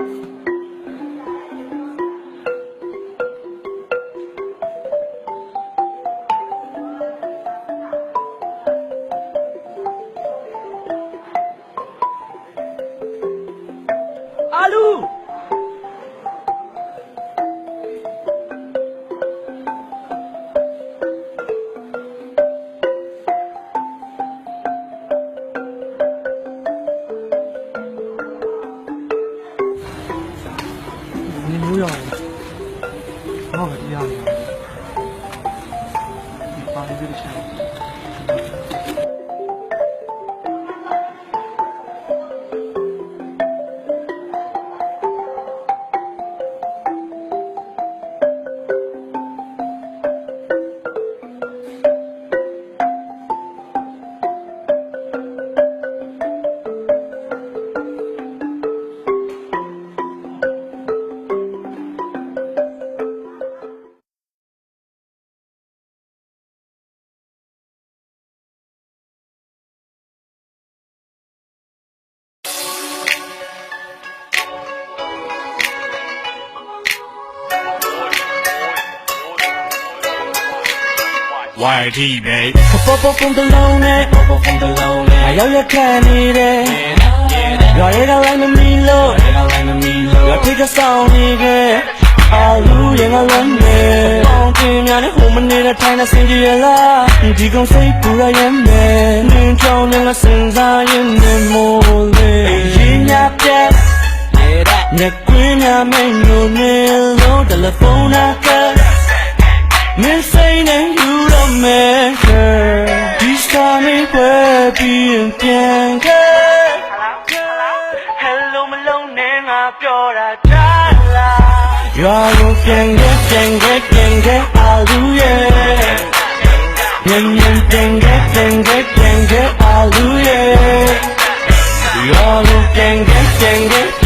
အာ 有，然后一样的，你发现这个钱。YT ပဲပေါ်ပေါ်ပုံတလုံးနဲ့ပေါ်ပေါ်ပုံတလုံးနဲ့အရောက်ရက်ခံနေတယ်ရွာရဲကလိုက်မမီလို့ရွာထိကဆောင်နေခဲ့အာလူရင်ကလုံးနေပေါင်းတင်များနဲ့ဟိုမနေတဲ့ထိုင်းနဲ့စင်ကြီးရလားဒီကောင်စိတ်ပူရရဲ့မယ်နင်းချောင်းနဲ့ငါစင်စားရင်နေမို့လေရင်ညာပြက်ညကွင်းများမိန်လို့နေလို့တယ်လီဖုန်းနာက Missing and you don't matter ဒီစတာနေပွဲပြီးရင်ပြန်ခဲ့ Hello မလုံးနဲ့ငါပြောတာကြားလားရွာကိုပြန်ခဲ့ပြန်ခဲ့ပြန်ခဲ့အာလူရဲ့မြန်မြန်ပြန်ခဲ့ပြန်ခဲ့ပြန်ခဲ့အာလူရဲ့ရွာကိုပြန်ခဲ့ပြန်ခဲ့ပြန်ခဲ့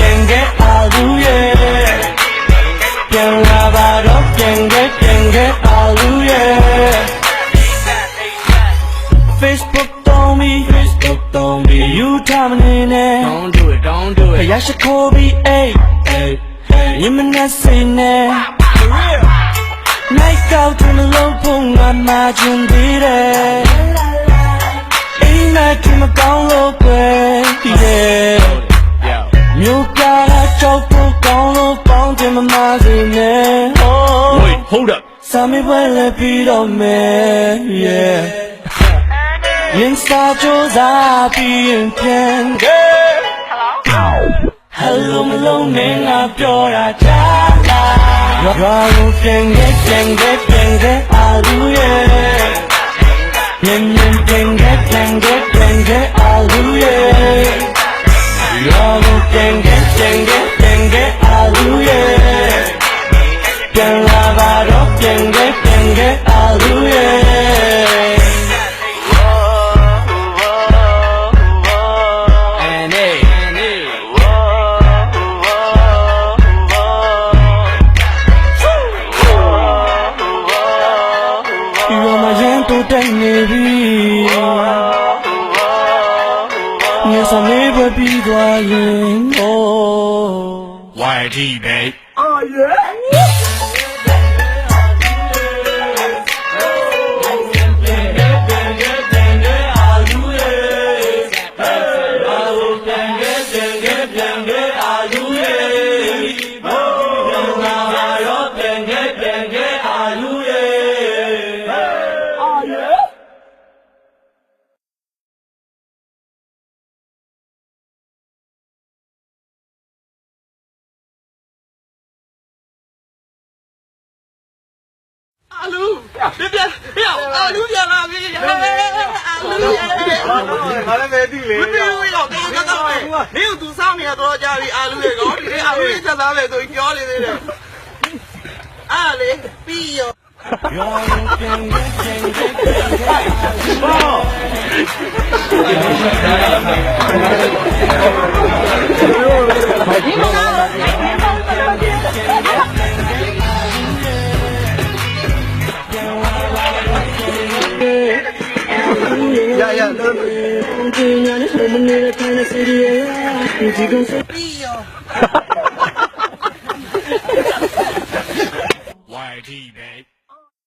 Facebook တောင်းပြီး Facebook တောင်းပြီး you ထားမနေနဲ့ Don't do it, don't do ဖ it. ယားရှိခိုးပြီးအိတ် Hey, ညမနဲ့စိနေနိုင်ကောက်တယ်မလို့ဖို့ငါမှချင်သေးတယ်အိမ်နဲ့ကမကောင်းလို့ပဲဒီရဲ့ yo. မြို့ပြားကြောက်ဖို့ကောင်းလို့ပေါင်းတယ်မမစေနဲ့ oh Wait hold up စာမေးပွဲလည်းပြီးတော့မယ် yeah ရင်စာကြိုးစားပြီးရင်ပြန်ခဲ့ Hello မလုံးနဲ့ငါပြောတာကြားလားရွာကိုပြန်ခဲ့ပြန်ခဲ့ပြန်ခဲ့အာလူရဲ့မြန်မြန်ပြန်ခဲ့ပြန်ခဲ့ပြန်ခဲ့အာလူရဲ့ရွာကိုပြန်ခဲ့ ညစမေးပဲပြီးသွားရင် oh YT ပဲ အာလူပြပြဟေ့အာလူပြန်လာပြီအာလူရဲ့ငါလည်းပဲသိလေမသိဘူးရောတေးကတော့ပဲနင်းကသူစောင်းနေတော့ကြာပြီအာလူရဲ့ကောဒီအာလူရဲ့ချက်သားပဲဆိုပြောနေသေးတယ်အားလေပြီးရောရွာကိုပြန်ခဲ့ပြန်ခဲ့ပြန်ခဲ့ရ yani Someone in a kind of city yeah You gon' say